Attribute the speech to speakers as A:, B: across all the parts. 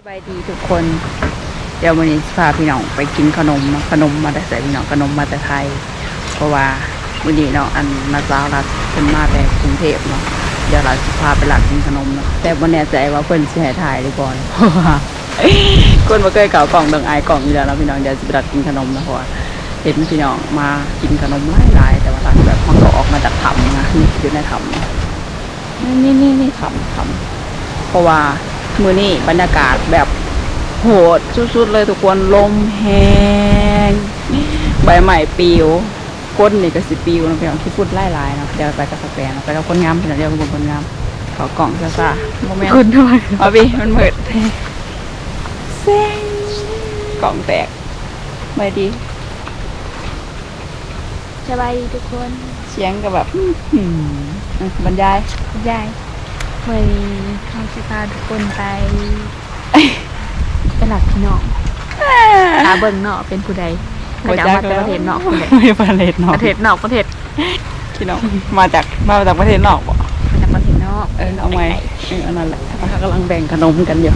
A: สบายดีทุกคน เดี๋ยววันนี้พาพี่น้องไปกินขนมขนมมาแต่ใส่พี่น้องขนมมาแต่ไทย เพราะว่าวันนี้เนาะอันนาซารัดเป็นมาแต่กรุงเทพเนาะเดี๋ยวเราสิพาไปหลักกินขนมเนาะแต่วันแน่ใจว่าเพิ่นสิให้ถ่ายหรือบ่เนาะเพราะว่าคนบ่เคยเก่ากล่องดิงอายกล่องอยู่แล้วเนาะพี่น้องเดี๋ยวสิไปหลักกินขนมนะเพราะว่าเห็นพี่น้องมากินขนมหลายๆแต่ว่าหลักแบบมันก็ออกมาจากถ้ำนะนี่อยู่ในถ้ำนี่นี่นี่ถ้ำถ้ำเพราะว่า มื้อนี้บรรยากาศแบบโหดสุดๆเลยทุกคนลมแห้งใบใหม่ปลิวก้นนี่ก็สิปลิวนะพี่น้องที่พูดไล่ลายๆเนาะเดี๋ยวไปกับสแปนเนาะไปกับคนงามพี่น้องเดี๋ยวกับคนงามขอกล่องซะซะโมเมนต์
B: คุณทำไม
A: เอาพี่มันเหมือดเซ็งกล่องแตกไม่ดี
B: สบายดีทุกคน
A: เสียงก็แบบอื้อหืออะบรรยาย
B: ยายวันนี้เขาจะพาทุกคนไป ไปหลักพี่น้องหาเบิ่งเนาะเป็นผู้ใดเขาจะเอามาจากประเทศนอกผู้ใด
A: ไม่ประเทศนอก
B: ประเทศนอกประเทศ
A: พี่น้องมาจากมาจากประเทศนอกบ่
B: มาจากประเทศนอก
A: เออเอาไว้เอออันนั้นแหละเขากำลังแบ่งขนมกันอยู่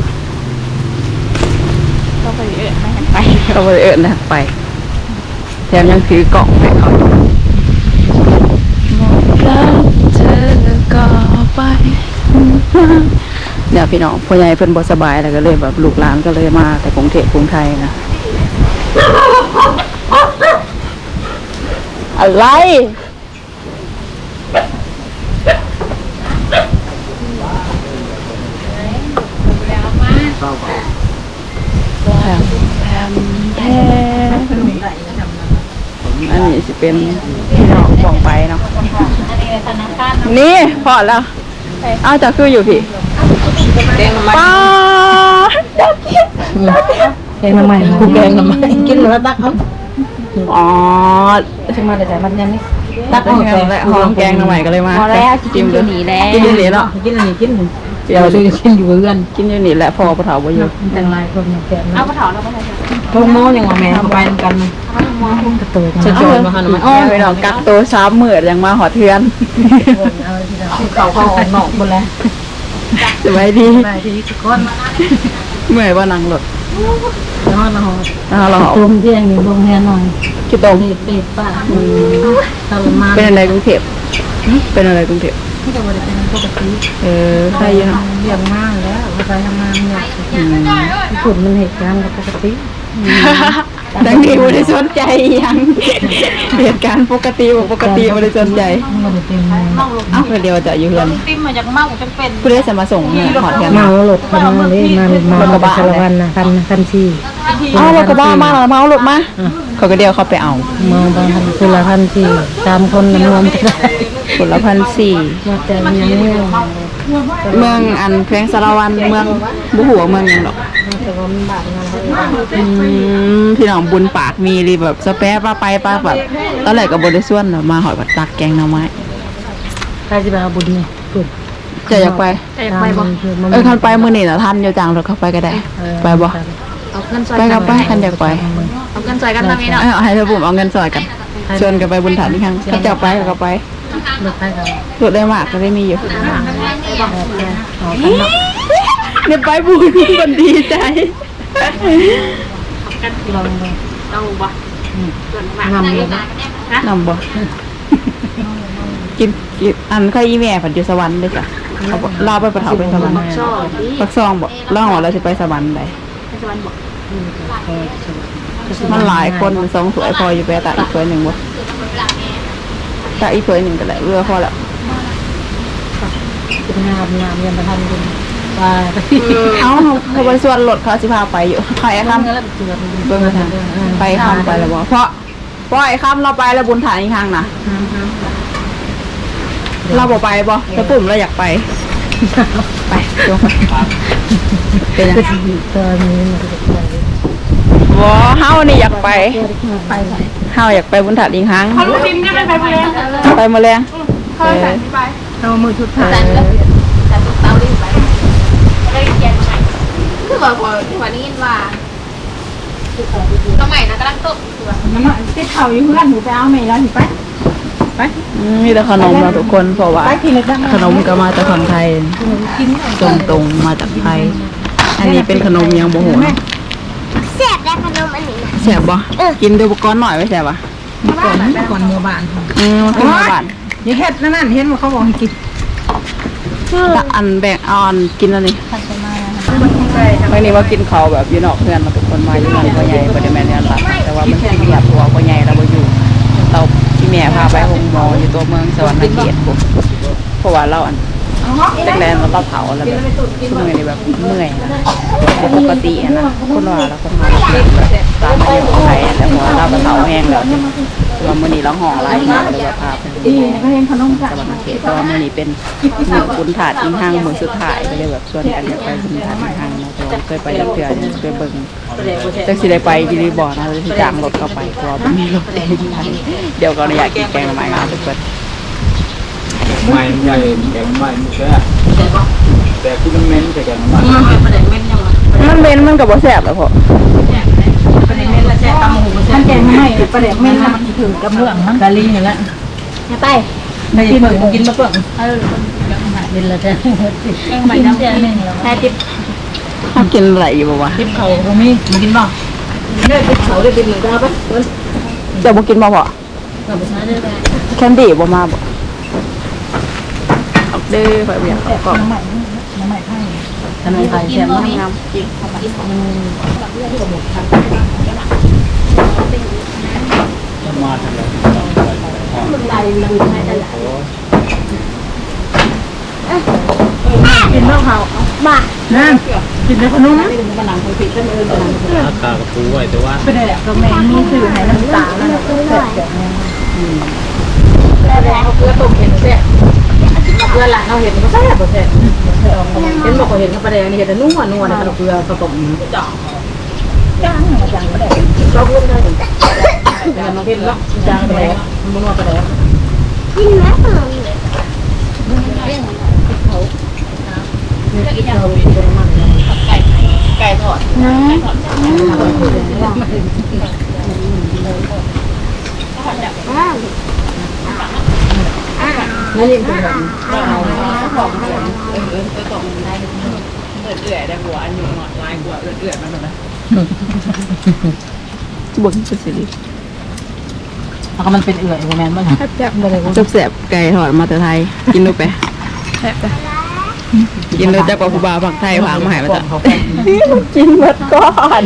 B: ต้องไปเอื้อไม่หันไป
A: เขาไปเอิญนะไปแถมยังถือกล่องให้เขาอยู่แล้วเธอก็ไป เดี๋ยพี่น้องพ่อใหญ่เพิ่นบ่สบายแล้วก็เลยแบบลูกหลานก็เลยมา แต่กรุงเทพกรุงไทยนะอะไรแถมแถมแถมอันนี้สิเป็นพี่น้องบอกไปเนาะนี่พอแล้ว อาจากคืออยู่พี่ป้าจับกิน
B: แกงทำไม
C: กูแกงทำไมกินแล้วตักเอา
A: อ๋อ
C: ชิมาแต่ใจมันยังนี่
A: ตักเอาแกงหอมแกงหน่อใหม่ก็เลยมา
B: พอแล้วกิน
A: เล
B: ตัวยนี้แล้ว
A: กินอยู่นี่เนาะ
C: กินอันนี้กินเดี๋ยวดูกินอยู่เพื่อน
A: กินอยู่นี่แหละพอปะเถาบ่อยู่
C: แต่งลายคนแกง
B: เอากระถางแล้วก็ใส่
C: พวกโม่ยังมาแม่เข้าไปกันกระตุกจะโจรมาหันมา
A: อ๋อพี่น้องกักตัวสามมื้อยังมาหอเทือน
C: เขาเข้าออกนอกหมดแล้ว
A: สบายดี
C: ได้ที่ทุกคน
A: เมื่อยบ่นั่งรถ
C: นอนนอน
A: อ่าเราเอา
C: ตุ้มเที่ยงนี่ลงแน่นอน
A: ขี้ต้ม
C: เป็ดเป็ดป้าทรมาน
A: เป็นอะไรกรุงเทพเป็นอะไรกรุงเทพ
C: ที่จะบริเป็นปกติ
A: เออใครอยู่เนาะ
C: เรียงมากแล้วภาษาทำงานเนี่ยญี่ปุ่นมันเหตุการณ์ปกติ
A: ดังนี้ไม่ได้สนใจหยังเหตุการณ์ปกติบ่ปกติไม่ได้สนใจ
C: มันเป็น
A: เอ้าเดี๋ยวจะอยู่เฮือน
D: ติ้มมาจากเมาจังเป็น
A: ผู้ได้จะมาส่งเนี่ยหอดเฮือน
C: เมาหลดพันมาเลยมามามาสารวันนะพันพันสี่
A: อ้าวเราก็บ้ามาแล้วเมาหลุดมาเขาก็เดียวเขาไปเอา
C: มาบางพันคือละพันสี่ตามคนรวมกันได้
A: คนละพันสี่
C: มาแต่ยังไม่
A: เมืองอันแขวงสารวันเมืองบุหัวเมืองหยังดอก
C: แต่ว่ามันบาดงาน
A: อืมพี่น้องบุญปากมีรีแบบสแปะป้าไปป้าแบบตอนแรกกับบริส่วนน่ะมาหอยบัดตักแกงหน่อไม้
C: ใครจะไปเอาบุญเนี่ยบุญ
A: จะอยากไป
B: อยากไปบ่
A: เออคันไปมื้อนี้น่ะท่านอยู่จางรถเข้าไปก็ได้ ไปบ่
B: เอาเงินซอย
A: ไป
B: กั
A: กันบไปคันอยากไป
B: เอาเงินซอยกันตรงนี้เนาะ
A: เออให้เธอบุ๋มเอาเงินซอยกันชวนกันไปบุญฐานที่ข้างถ้าจะไปก็ไป
C: เลิกไปกัน
A: รถได้มากก็ได้มีอยู่
C: เอา
A: เนี่ยไปบุญคนดีใจ
C: ลองดู
B: เอาบ่
C: งำเลยนะ
A: นำบ่กินกินอันข้าอีแม่ผัดอยู่สวรรค์ด้วยจ้ะเขาบอกลาไปประเทาไปสวรรค์
B: ชอบที่
A: ปักซองบ่ล่องว่าเราจะไปสวรรค์ใด
B: ไปสวรรค์บ่
A: มันหลายคนมันสองสวยพออยู่ไปตาอีกสวยหนึ่งบ่ตาอีกสวยหนึ่งก็ได้เรือพอแล้ว
C: เป็นงามงามยันประทันบุญ ไป
A: เอ้าเขาไปส่วนรถเขาสิพาไปอยู่ใครไอ้คำ
C: แล้วเจือ
A: เบิ่งกันไปคำไปแล้วบ่เพราะเพราะไอ้คำเราไปแล้วบุญฐานอีกครั้งนะเราบ่ไปบ่แต่ปุ่มเราอยากไป ไปจงไปเป็นยัง
C: ตอนนี้มันจะไป
A: บ่เฮานี่อยากไป
C: ไปไหน
A: เฮาอยากไปบุญฐานอีกครั้ง
D: เขาลูกติ้มก็ไม่ไปเพื่อน
A: ไปมาแรง
D: เขาใส่ไป
C: เรามือชุดไทย
B: แต่ลูกเต้ารี บไปได้เกียนใหม่คือว่าพอพอนี้ว่าสมัยนะกำลังตกคือว่า
D: มันติดเข่าอยู่เพื่อนหนูไปเอาไม่แล้วหนูไป
A: อืมมีแต่ขนมเราะทุกคนเพราะว่า
D: ไปทีละดัง
A: ขนมก็มาจากฝั่งไทย
C: กิน
A: ตรงตรงๆมาจากไทย อันนี้เป็นขนมยังบ่โหนะ
B: แซ่บได้ขนมอันนี้นะ
A: แซ่บบ่กินดูอุปกรณ์หน่อยไว้แซ่บบ่
C: ก่อนก่อนเมื่อบาน
A: อืมมันเป็นมาบ้าน
C: อย่าเฮ็ดนั่นนั่นเห็นว่าเขาบอกให้กิน
A: ถ้าอันแบ่งเอาอันกินอันนี้บางนี้ว่ากินเขาวแบบอยู่นอกเพื่อนมาทุกคนมาอยู่นั่นพ่อใหญ่บ่ได้แม่นเนี่ยหลักแต่ว่ามันสิเงียบเพราะว่าพ่อใหญ่เราบ่อยู่เราที่แม่พาไปโรงหมออยู่ตัวเมืองสวรรค์เขตปุ๊บเพราะว่าเราอันแรกๆเราต้องเผาแล้วแบบช่วงนี้แบบเมื่อยนะบ่ปกติอะนะคนว่าแล้วคนมาแบบตามอายุไขแต่หัวเราก็เผาแห้งแล้วแต่ว่ามื้อนี้เราห่อหลายมากเลยว่าพาไป โรงหมอ
D: ก็เห็นขนม
A: สวรรค์เขตเพราะว่ามื่อนี้เป็นหนึ่งคุณถาดอิงห้างมือสุดท้ายก็เลยแบบชวนกันไปคุณถาดอิงห้างนะแต่ว่าเคยไปเถื่อนเคยเบิ่งจักสิได้ไปยีรีบอนะเลยที่จ้างรถเข้าไปเพราะว่าบ่มีรถเองเดี๋ยวก็อยากกินแกงใหม่งาทุกคน
E: ไม่ใหญ่แกงไม่ไม่ใช่แต่ที่มันเม้นแต่แกงมัน
A: มันเบนมันกับบ่แซ่บแล้วพอ
D: ท่านแกงไม่ประเดี๋ยวไม่มันถึงกับเรื่องมั้ง
C: กะลินี่แหละ
B: อย่าไป
C: ได้เปิดกินมาเปิดเออเป็นละจ้ะ
D: แกงใหม่ดำ
C: เดือนนึงแล้ว
B: แค่ติบ
A: ถ้ากินอะไรอยู่บ่วะ
C: ทิพเขาบ่มีมากินบ่
D: ได้ติดเขาได้ติดหนึ่งดาวปะ
A: เดี๋ยวบ่กินบ่พอ
C: ก็บ่มาเด้อ
A: แคนดี้บ่มาบ่เอาเด้อไปเบียร์เอากล่อง
C: น้ำใหม่น้ำใหม่ไทยขนมไทยแซ่บมาก
A: งามจริง
E: มาทางไหน
C: กินข้าวเขา
B: บ้า
C: นั่นกินแต่ขนม
E: ราคากระปูไว้แต่ว่า
C: เป็นอะไรก็แม่มีสื่อให้น้ำตาลนั่น
B: ซื้อหน่อย
C: เขาเกลือต้มเห็นแซ่บเกลือหลังเขาเห็นก็แซ่บบ่แซ่บเห็นบอกเขาเห็นเขาประเดี๋ยวนี่เห็นแต่นุ่มนัวเนี่ยเขาเกลือผสมจ่างจ่างจ่างประเดี๋ยวชอบรุ่นได้ถึง แต่มันเป็นล็อกจ่างประเดี๋ยวมันนัวประเดี๋ยว
B: กินแล้วขนม
A: ไก่ทอด
B: อ้าว
C: นั่นเองเป็นแบบ
A: เอื่อยได้หัวอันอยู่หนอดลายหัวเอื่อยมันแบบนั้นบ่กินสิริ
C: แล้วก็มันเป็นเอื่อยแมนบ้าง
A: แซ่บๆแซ่บๆไก่ทอดมาแต่ไทย กินดูไป แซ่บกินดูจากว่าผู้บ่าวผักไทยผักมาให้มาจ้ะกินหมดก่อน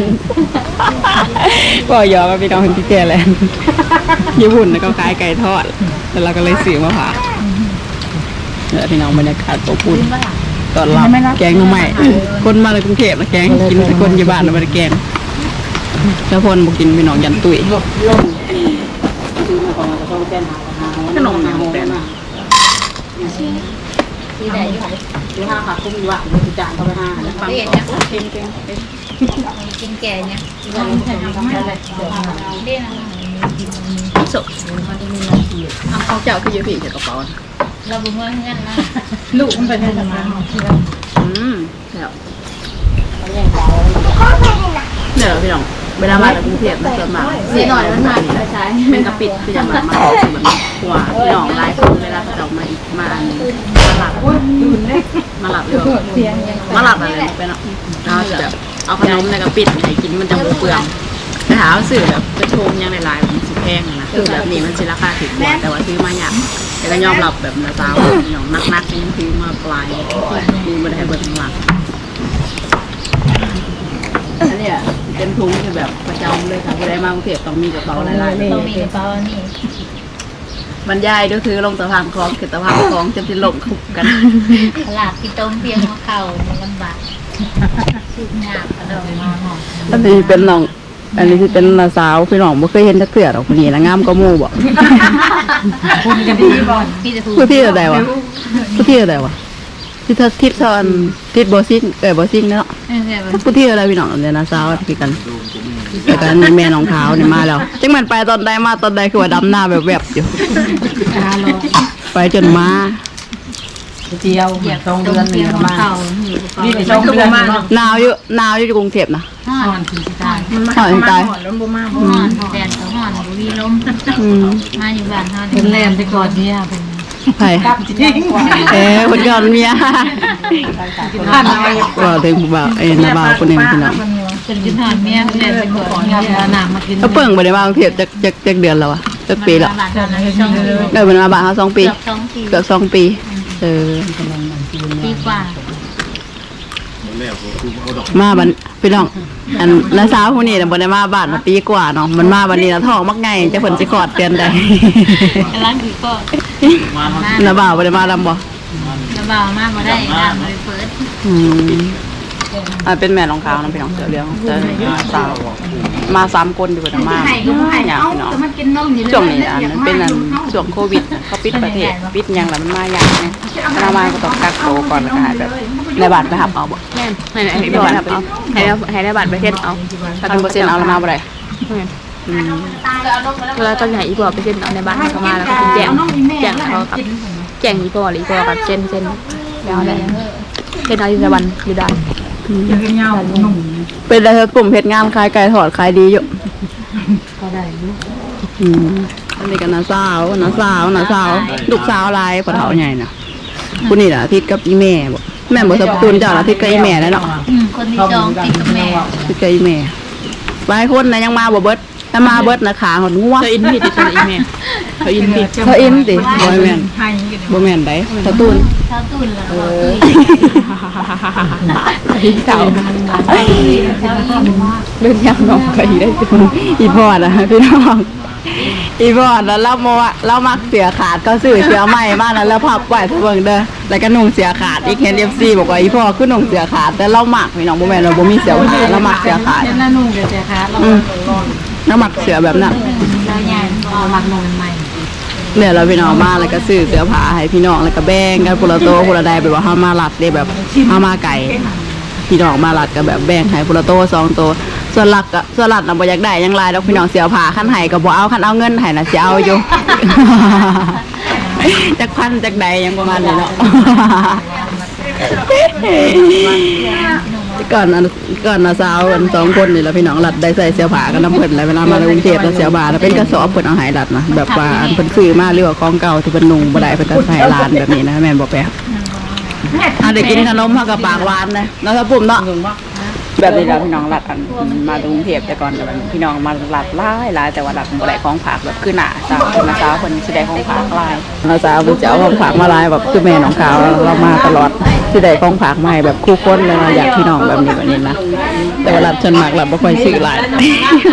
A: ก็ยอมกับพี่น้องคนที่แก่แลนด์ญี่ปุ่นนะก็ขายไก่ทอด แล้วเราก็เลยซื้อมาฝากแล้วพี่น้องบรรยากาศอบอุ่นตอนรับแกงหน้ำใหม่คนมาเลยกรุงเทพนะแกงกินแต่คนอยู่บ้านนะไม่ได้แกงแล้วพนบอกกินพี่น้องยันตุ้ย ขนมเนี่ยแปลก
C: ที่ไหนอยู่ห้าค่ะคุ้มอยู่อะดูจานเขาไปห้าแล้วฟัง
B: เรียนเนี่ยกินแก่เนี่ยเรียนอะไร
A: สดเอาเขาเจ้าคือเยอะพี่จากกระเป๋า
B: เราบุ้งเงินเงินนะ
C: ลูกมันเป็นยังไง
A: อืมแล้วเนี่ยวพี่น้อง เวลามาจากกรุงเทพนส่วนมาก
B: สีหน่อยมันมาไปใช้
A: เป็นกระปิดคืออย่างแบบมาเอาสูตรแบบหัวพี่น้องลายคนเวลาเขาจะมาอีกมาอันมาหลับมาหลับเลยมาหลับอะไรไปเนาะเอาแบบเอาขนมในกระปิดให้กินมันจะมูเปลืองไปหาสื่อแบบไปชมยังหลายๆมันสิแพงนะคือแบบนี้มันสิราคาถูกกว่าแต่ว่าซื้อมายากแต่ก็ยอมรับแบบนาตาพี่น้องนักๆยังซื้อมาปลายมีมาได้เบิร์ข้างหลังอันนี้ เป็นทุงที่แบบประจำเลยค่ะผู้ใดมากรุงเทพต้องมีกระเป๋าหลายๆ
B: ต้องมีกระเป๋านี่
A: บรรยายก็คือลงสะพานคลองคือสะพานคลองจะเป็นลมคุกกัน
B: ตลาดพี่ต้มเพียงหัวเข่ามันลำบากชื่อหนักกระโดดมาหอม
A: อันนี้เป็นน้อง อันนี้ที่เป็นน้าสาวพี่น้องบ่เคยเห็นจักเทื่อดอกคนนี้นะงามก็มู่บ่
C: คุณกันดีบ่
B: พี่จะพูด
A: ผู้ที่อะไรวะผู้ที่อะไรวะ ที่เธอทิศซอนทิศบ่ซิงเอ้ยบ่ซิงเนาะ
B: เออเนี่ยมัน
A: ผู้ที่อะไรพี่น้องเนี่ยน้าสาวพี่กันแต่กันแม่น้องเท้านี่มาแล้วจังมันไปตอนใดมาตอนใดคือว่าดำหน้าแบบแวบอยู่
C: ห้าโล
A: ไปจนมา
C: เดียวสอง
B: ต้
C: เดือน
B: มเพี
C: นี่
B: ยงหัว
C: มา
B: เข่ามีกระเป๋า
C: นี่ไปสองเดือนเนาะ
A: หนาวอยู่หนาวอยู่กรุงเทพนะ
B: ห่อ
C: อ่อนนถึงสิตาย
A: หอยตาย
C: ล้มบ่มาก
B: ห่อนแดดก็ห่อนบุรีลม
A: อืม
B: มาอยู่บ้านห่อน
C: เป็นแลนไปก่อนเนี่ยเป็น
A: ไผ่เอ้คนก่อนเมีย
D: ผ่านมา
A: ก็ถึงบ่าวเอ็นบ่าวคนหนึงพี่น้อง
D: เป็นกินหานเมียเรียนเป็นก่อนงานหนามมากิน
A: เขาเปิ่งไปได้มากรุงเทพจักจักจักเดือนแล้วอะจักปีแล้ว
D: เดือนละช่องเลย
A: เดินมาบ้านเขาสองปี
B: สองปี
A: เกือบสองปี เออ
B: ปีกว่า
A: มาบันพี่น้อง อันน้าสาวคนนี้น่ะบ่ได้มาบ้านมาปีกว่าเนาะมันมาวันนี้นะท้องมักไงจะเพิ่นสิคลอดเดือนใด
B: กำลังถือก็
A: น้าบ่าวบ่ได้มาลำบ่
B: ระบาวมากมาได้น้ำเลยเฟิร์ส
A: อืมอ่าเป็นแม่น้องขาวนะพี่น้องเสือเหลืองเสือสาวมาสามคนอยู่บ่ได้มา
B: ไข่ก็ไข่
A: อยาก
B: เอา
A: พี่น้อง
B: แต่มันกินนมอยู่เลย
A: ช่วงนี้อันนั้นเป็นอันช่วงโควิดเขาปิดประเทศปิดหยังแล้วมันมายากไงถ้ามาก็ต้องกักตัวก่อนแล้วก็หายแบบในบ้านไปหับเอาบ่
B: แม่นให้ให้ให้บัตรเอาให้ได้ให้ได้บัตรไปเซ็นเอา
A: พันเปอร์เซ็นต์เอาแล้วมาบ่ได้ อืม
B: เวลาตอนไหนอีกว่าไปเซ็นเอาในบ้านเขามาแล้วก็แจ้งแจ้งเขากับแจ้งอีกว่าหรืออีกว่ากับเซ็นเซ็นแล้วอะไรเซ็นเอาอยู่ในวันอยู่ได้
D: เงาหนุ่ม
A: เป็นอะไรครับปุ่มเพชรงานขายไก่ทอดขายดีอยู่
D: ก็ได้ลูก
A: อืมอันนี้ก็น้าสาวน้าสาวน้าสาวลูกสาวลายปะเฒ่าใหญ่น่ะผู้นี่ล่ะทิศกับอีแม่บ่แม่บ่สับตุนเจ้าล่ะทิศกับอีแม่แล้วเนาะ
B: คนที่จองติดกับแม่
A: ทิศกับอีแม่หลายคนนะยังมาบ่เบิด ถ้ามาเบิดนะขาหดงัว
B: เธออินผิดเธออีแม่เธออินผิด
A: เขาอินติบ่แม่น
D: ให้กัน
A: บ่แม่นไดสะตุน
B: เท้าตุ่นแล้วก็
A: เก่าเรื่องยางน้องก็อีได้จุนอีพอดอะพี่น้องอีพอดแล้วเราโมว่าเรามักเสียขาดก็ซื้อเสียใหม่มาแล้วแล้วพับไว้ทุกเบิ่งเด้อแล้วก็นุ่งเสียขาดอีกเห็น FC บอกว่าอีพ่อคือนุ่งเสียขาดแต่เรามักพี่น้องบ่แม่นเราบ่มีเสียขาดเรามักเสียขาด
D: เนี่ยน่านุ่งเดี๋ยวแต่ค่ะเรา
A: อืมเรามักเสือแบบนั้น
B: เราใหญ่
D: เราหมักนมใหม่
A: เนี่ยเราพี่น้องมาแล้วก็ซื้อเสื้อผ้าให้พี่น้องแล้วก็แบ่งกันคนละโตวคนละใดแบบว่าเฮามาลัดได้แบบเฮามาไก่พี่น้องมาลัดก็แบบแบ่งให้คนละโตวสองโตวส่วนหลักก็ส่วนหลักน่ะบ่อยากได้หยังหลายดอกพี่น้องเสียผ้าคันให้ก็บ่เอาคันเอาเงินให้น่ะสิเอาอยู่จักพันจักใดหยังประมาณนี้เนาะ ก่อนอันก่อนนะสาวกันสองคนนี่แหละพี่น้องหลัดได้ใส่เสื้อผ้ากันน้ำเพิ่นแล้วเวลามาในกรุงเทพแล้วเสื้อผ้าแล้วเป็นกระสอบเพิ่นเอาใหายหลัดนะแบบว่าอันเพิ่นซื้อมาหรือว่าของเก่าที่เพิ่นนุ่งบ่ได้เพิ่นก็ใส่ร้านแบบนี้นะแม่นบ่แปลอะเด็กกินขนมเฮากับปากหวานนะเนาะถ้าปุ่มเนาะ แบบนี้แล้วพี่น้องหลัดอันมาจากรุงเทพแต่ก่อนแต่ว่าพี่น้องมาหลัดหลายหลายแต่ว่าหลัดบ่ได้ของฝากแบบคือหน้าสาวหน้าสาวเพิ่นสิได้ของฝากหลายหน้าสาวเพิ่นจะเอาของฝากมาหลายแบบคือแม่น้องขาวเรามาตลอดสิได้ของฝากมาให้แบบคู่คนเลยนะอยากพี่น้องแบบนี้แบบนี้นะแต่ว่ารับชนมากรับบ่ค่อยซื้อหลาย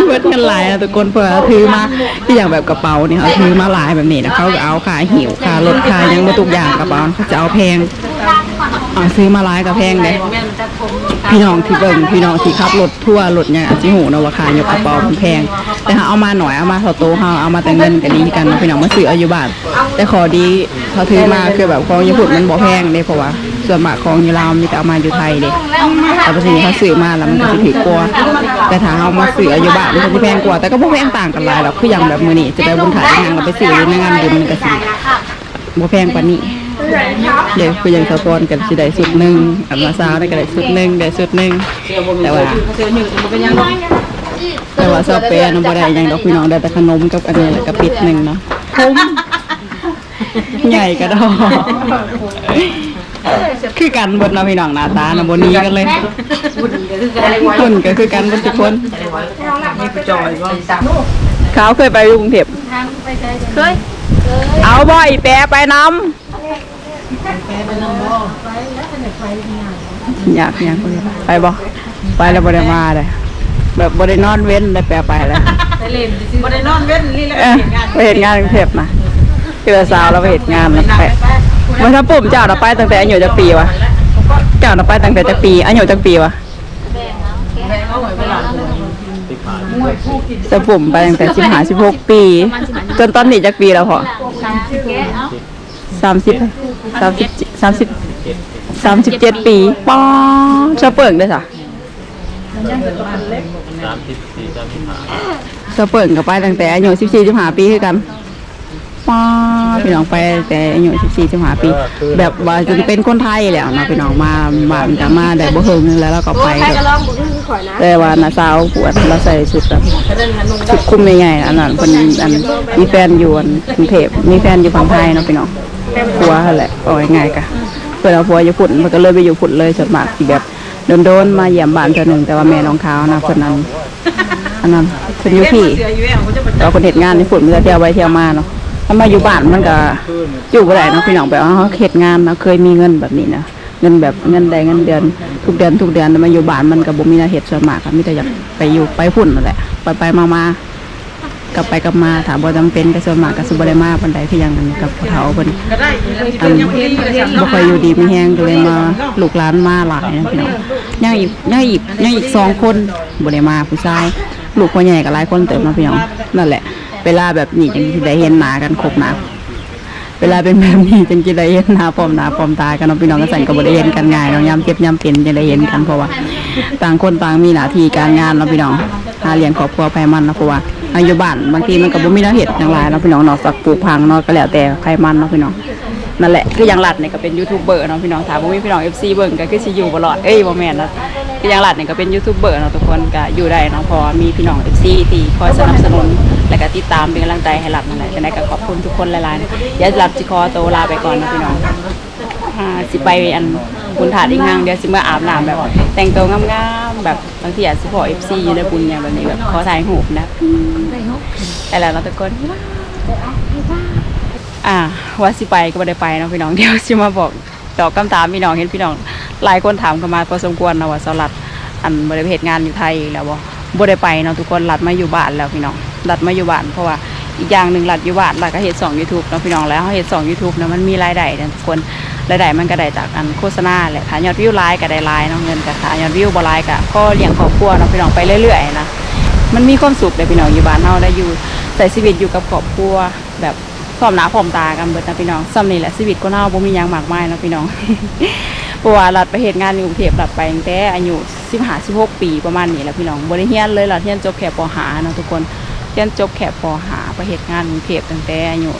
A: เบิดกันหลายนะทุกคนเพื่อถือมาที่อย่างแบบกระเป๋านี่เขาถือมาหลายแบบนี้นะเขาก็เอาค่าหิวค่ารถค่ายังบ่ทุกอย่างกระเป๋าเขาจะเอาแพง เอาซื้อมาหลายก็แพงเด้พี่น้องที่เบิ่งพี่น้องที่ขับรถทั่วรถหยังอาจสิหูเนาะว่าค่ายกกระเป๋าแพง แต่ถ้าเอามาหน่อยเอามาเท่าโตเฮาเอามาแต่เงินก็ดีกันเนาะพี่น้องมาซื้อเอาอยู่บานแต่ขอดีเขาถือมาคือแบบของญี่ปุ่นมันบ่แพงเด้เพราะว่าส่วนมากของอยู่ลาวมีแต่เอามาอยู่ไทยเด้แต่ประเทศเขาซื้อมาแล้วมันก็สิถือกว่าแต่ถ้าเอามาซื้ออายู่บานมันก็สิแพงกว่าแต่ก็บ่แพงต่างกันหลายหรอกคืออย่างแบบมื้อนี้จะได้บุญถ่ายงานเราไปซื้อในงานบุญมันก็สิบ่แพงกว่านี้ เดี๋ยวคืออย่างสะพอนกันสิได้สุดหนึงอันมาซาวได้ก็ได้สุดหนึงได้สุดหนึงแต่ว่า
C: เสื้อหนึ่งมันเป็นยังดอก
A: แต่ว่าซอเปนบ่ได้หยังดอกพี่น้องได้แต่ขนมกับอันนี้แล้วก็ปิดหนึงเนาะใหญ่ก็ดอกคือกันเบิดเนาะพี่น้องหน้าตาน่ะบ่หนี้กันเลยคนก็คือกันเบิดทุกคน
C: จอยว่า
A: เขาเคยไปกรุงเทพ
B: ทางไปใช้เคย
A: เอาบ่อยแปรไปน้ำ อยากอยากไปบ่ไปแล้วบ่ได้มาเลยแบบบ่ได้นอนเว้นได้แปรไปแล้ว
C: ไปเล่นบ่ได้นอนเว้นนี่แหละ
A: เอ้ยไปเห็นงานกรุงเทพนะคือสาวเราไปเห็นงานนะไปมาถ้าปุ่มเจ้าเราไปตั้งแต่อายุจักปีวะเจ้าเราไปตั้งแต่จักปีอายุจักปีวะ
B: แบ่งเอาแก
C: เอาไว้เวลา
A: แต่ปุ่มไปตั้งแต่สิบห้าสิบหกปี จนตอนนี้จักปีแล้วพอ
B: สามแกเอา
A: สามสิบสามสิบ สามสิบสามสิบเจ็ดปีป้าชอบเปิงด้วยสะ
E: สามสิบสี่สามสิบห้า
A: ชอบเปิงกับไปตั้งแต่อายุสิบสี่สิบห้าปีคือกันป้าพี่น้องไปแต่อายุสิบสี่สิบห้าปี แบบว่าจนเป็นคนไทยแล้วเนาะพี่น้องมาบ้านกันมาได้บ่เฮิงแล้วเราก็ไปแบบแต่ว่าน้าสาวปวดเราใส่ชุดแบบชุดคลุมใหญ่ๆอันนั้นเพิ่นอันมีแฟนอยู่อันกรุงเทพมีแฟนอยู่ฝั่งไทยเนาะพี่น้อง ผัวแหละเอาง่ายๆกะเพิ่นเอาผัวอยู่พุ่นมันก็เลยไปอยู่พุ่นเลยส่วนมากสิแบบโดนๆมาเยี่ยมบ้านเทื่อหนึ่งแต่ว่าแม่น้องขาวนะเพิ่นนั้นอันนั้นเพิ่นอยู่พี่แต่ว่าเพิ่นเฮ็ดงานในพุ่นมันก็เที่ยวไปเที่ยวมาเนาะถ้ามาอยู่บ้านมันก็อยู่บ่ได้เนาะพี่น้องแบบว่าเฮาเฮ็ดงานเนาะเคยมีเงินแบบนี้นะเงินแบบเงินได้เงินเดือนทุกเดือนทุกเดือนแต่มาอยู่บ้านมันก็บ่มีนาเฮ็ดส่วนมากก็มีแต่อยากไปอยู่ไปพุ่นนั่นแหละไปไปๆมา กลับไปกลับมาถามบ่จำเป็นก็ส่วนมากก็สิบ่ได้มาปานใดคือหยังนั้นกับผู้เฒ่าเพิ่นอันบ่ค่อยอยู่ดีมีแฮงก็เลยมาลูกหลานมาหลายนะพี่น้องยังอีกยังอีกยังอีกสองคนบ่ได้มาผู้ชายลูกพ่อใหญ่ก็หลายคนเติมมาพี่น้องนั่นแหละเวลาแบบนี้จังสิได้เห็นหน้ากันครบหน้า เวลาเป็นแบบนี้จังสิได้เห็นหน้าพร้อมหน้าพร้อมตากันเนาะพี่น้องก็สั่นก็บ่ได้เห็นกันง่ายเนาะยามเจ็บยามเป็นจังได้เห็นกันเพราะว่าต่างคนต่างมีหน้าที่การงานเนาะพี่น้องหาเลี้ยงครอบครัวไปมันเนาะเพราะว่าอายุบ้านบางทีมันก็บ่มีแนวเฮ็ดอย่างไรเนาะพี่น้องเนาะสักปลูกพังเนาะก็แล้วแต่ใครมันเนาะพี่น้องนั่นแหละคืออย่างหลัดเนี่ยก็เป็นยูทูบเบอร์เนาะพี่น้องถามว่ามีพี่น้อง FC เบิ่งก็คือสิอยู่บ่รอดเอ้ยบ่แม่นนะคืออย่างหลัดเนี่ยก็เป็นยูทูบเบอร์เนาะทุกคนก็อยู่ได้เนาะพอมีพี่น้อง FC ที่คอยสนับสนุน และก็ติดตามเป็นกำลังใจให้หลัดนั่นแหละฉะนั้ก็ขอบคุณทุกคนหลายๆเดี๋ยวหลัดสิขอโตวลาไปก่อนนะพี่น้องอ่าสิไปอันบุญถาดอีกห้างเดี๋ยวสิมาอาบน้ำแบบ แต่งตัวงามๆแบบบางทีอาจสิพอ FC อยู่ในบุญอย่างแบบนี้แบบขอถ่ายรูปนะแต่แล้วเราะทุกคนอ่าว่าสิไปก็ไม่ได้ไปเนาะพี่น้องเดี๋ยวสิมาบอกตอบคำถามพี่น้องเห็นพี่น้องหลายคนถามเข้ามาพอสมควรนะว่าสลัดอันบริเหตุงานอยู่ไทยแล้วบ่บ่ได้ไปเนาะทุกคนรัดมาอยู่บ้านแล้วพี่น้อง รัดมาอยู่บ้านเพราะว่าอีกอย่างหนึ่งรัดอยู่บ้านรัดก็เฮ็ดสองยูทูบเนาะพี่น้องแล้วเฮ็ดสองยูทูบนะมันมีรายได้นะทุกคนรายได้มันก็ได้จากอันโฆษณาแหละถ้ายอดวิวไลค์ก็ได้ไลค์เนาะเงินก็ถ้ายอดวิวบ่ไลค์ก็ก็เลี้ยงครอบครัวเนาะพี่น้องไปเรื่อยๆนะมันมีความสุขเลยพี่น้องอยู่บ้านเฮาได้อยู่ใส่ชีวิตอยู่กับครอบครัวแบบพร้อมหน้าพร้อมตากันเบิดนะพี่น้องซ้ำนี่แหละชีวิตคนเฮาบ่มีหยังมากมายนะพี่น้องเพราะว่ารัดไปเฮ็ดงานอยู่กรุงเทพรัดไปตั้งแต่อายุ15 16ปีประมาณนี้แหละพี่น้องบ่ได้เรียนเลยรัดเรียนจบแค่ป .5 เนาะทุกคน เรียนจบแค่ป .5 ไปเฮ็ดงานกรุงเทพตั้งแต่อายุ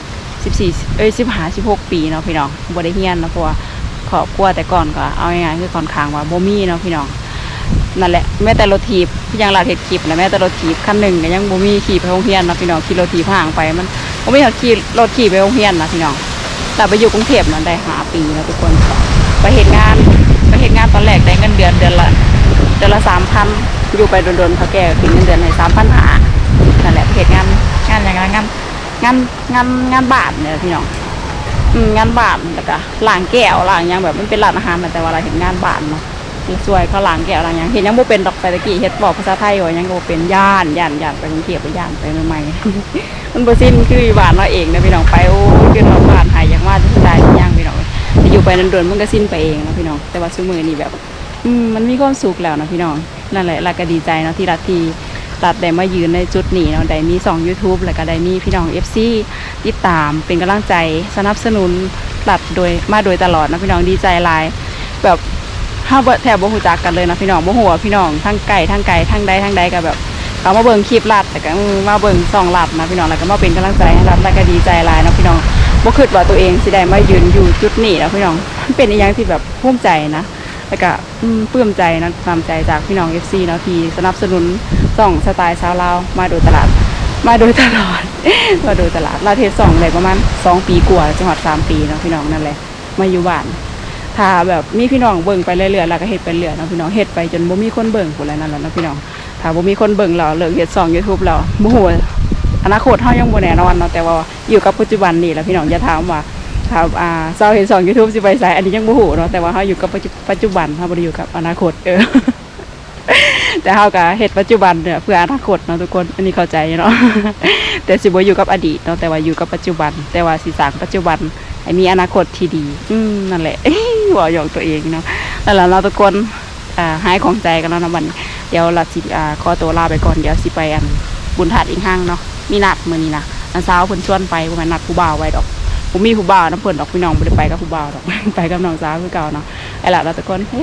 A: 14เอ้ย15 16 ปีเนาะพี่น้องบ่ได้เรียนเนาะเพราะว่าครอบครัวแต่ก่อนก็เอาง่ายๆคือค่อนข้างว่าบ่มีเนาะพี่น้องนั่นแหละแม้แต่รถถีบยังลาเฮ็ดคลิปนะแม้แต่รถถีบคันหนึ่งก็ยังบ่มีขี่ไปโรงเรียนเนาะพี่น้องขี่รถถีบห่างไปมันบ่มีเขาขี่รถขี่ไปโรงเรียนนะพี่น้องแต่ไปอยู่กรุงเทพนั้นได้หาปีแล้วทุกคนไปเฮ็ดงานไปเฮ็ดงานตอนแรกได้เงินเดือนเดือนละเดือนละ3,000อยู่ไปโดนๆเขาแก่กินเงินเดือนให้3,500นั่ นั่นแหละไปเฮ็ดงานงานอย่างนั้นงานงานงานงานบานเนี่ยพี่น้องงานบานแล้วก็ล้างแก้วล้างยังแบบมันเป็นร้านอาหารแต่ว่าเราเห็นงานบานเนาะช่วยเขาล้างแก้วล้างยังเห็นยังบ่เป็นดอกไปตะกี้เฮ็ดบอกภาษาไทยว่ายังบ่เป็นย่านย่านย่านไปกรุงเทพไปย่านไปใหม่ๆมันบ่สิ้นคือบ้านเราเองนะพี่น้องไปโอ้ยขึ้นมาบ้านหายอยากมาที่ใดที่ย่างพี่น้องอยู่ไปนานๆมันก็สิ้นไปเองนะพี่น้องแต่ว่าซุมื้อนี้แบบมันมีความสุขแล้วนะพี่น้องนั่นแหละเราก็ดีใจเนาะที่รัฐที รัฐได้มายืนในจุดนี้เนาะได้มีสอง YouTube แล้วก็ได้มีพี่น้อง FC ติดตามเป็นกำลังใจสนับสนุนรัฐโดยมาโดยตลอดนะพี่น้องดีใจหลาย แบบห้าแทบบ่ฮู้จักกันเลยนะพี่น้องบ่ฮู้ว่าพี่น้องทั้งไก่ทั้งไก่ทั้งใดทั้งใดก็แบบเขามาเบิ่งคลิปรัฐแต่ก็มาเบิ่งส่องรัฐนะพี่น้องแล้วก็มาเป็นกำลังใจให้รัฐแล้วก็ดีใจหลายนะพี่น้องบ่คิดว่าตัวเองสิได้มายืนอยู่จุดนี้นะพี่น้องมันเป็นอีหยังที่แบบภูมิใจนะ แล้วก็อืมปลื้มใจนะความใจจากพี่น้อง FC เนาะที่สนับสนุนส่องสไตล์ชาวลาวมาโดยตลาด มาโดยตลอด มาโดยตลาดเราเทศสองเลยประมาณสองปีกว่าจังหวัดสามปีเนาะพี่น้องนั่นแหละมาอยู่บ้านถ้าแบบมีพี่น้องเบิ่งไปเรื่อยๆแล้วก็เฮ็ดไปเรื่อยเนาะพี่น้องเฮ็ดไปจนบ่มีคนเบิ่งพุ่นแล้วนั่นแหละเนาะพี่น้องถ้าบ่มีคนเบิ่งเราเลิกเฮ็ดสอง YouTube แล้วบ่ฮู้ว่าอนาคตเฮายังบ่แน่นอนเนาะแต่ว่าอยู่กับปัจจุบันนี่แหละพี่น้องอย่าถามว่า ถ้าอ่าเซาเฮ็ดสอง YouTube สิไปไสอันนี้ยังบ่ฮู้เนาะแต่ว่าเฮาอยู่กับปัจจุปัจจุบันเฮาบ่ได้อยู่กับอนาคตเออแต่เฮาก็เฮ็ดปัจจุบันเนี่ยเพื่ออนาคตเนาะทุกคนอันนี้เข้าใจเนาะแต่สิบอยู่กับอดีตเนาะแต่ว่าอยู่กับปัจจุบัน แต่ว่าสิสางปัจจุบันให้มีอนาคตที่ดี อืมนั่นแหละว่าหยอกตัวเองเนาะแหละเราทุกคนอ่าหายของใจกันแล้วนะวันเดี๋ยวเราสิอ่าขอตัวลาไปก่อนเดี๋ยวสิไปอันบุญถาดอีกห้างเนาะมีนัดมื้อนี้นะอันเช้าเพิ่นชวนไปบ่แม่นนัดผู้บ่าวไว้ดอก ผมมีผู้บ่าวนํเพิ่นดอกพี่น้องบ่ได้ไปกับผู้บ่าวดอกไปกับน้องสาวคือเก่าเนาะไอ้ล่ะเราทุกคนเฮ้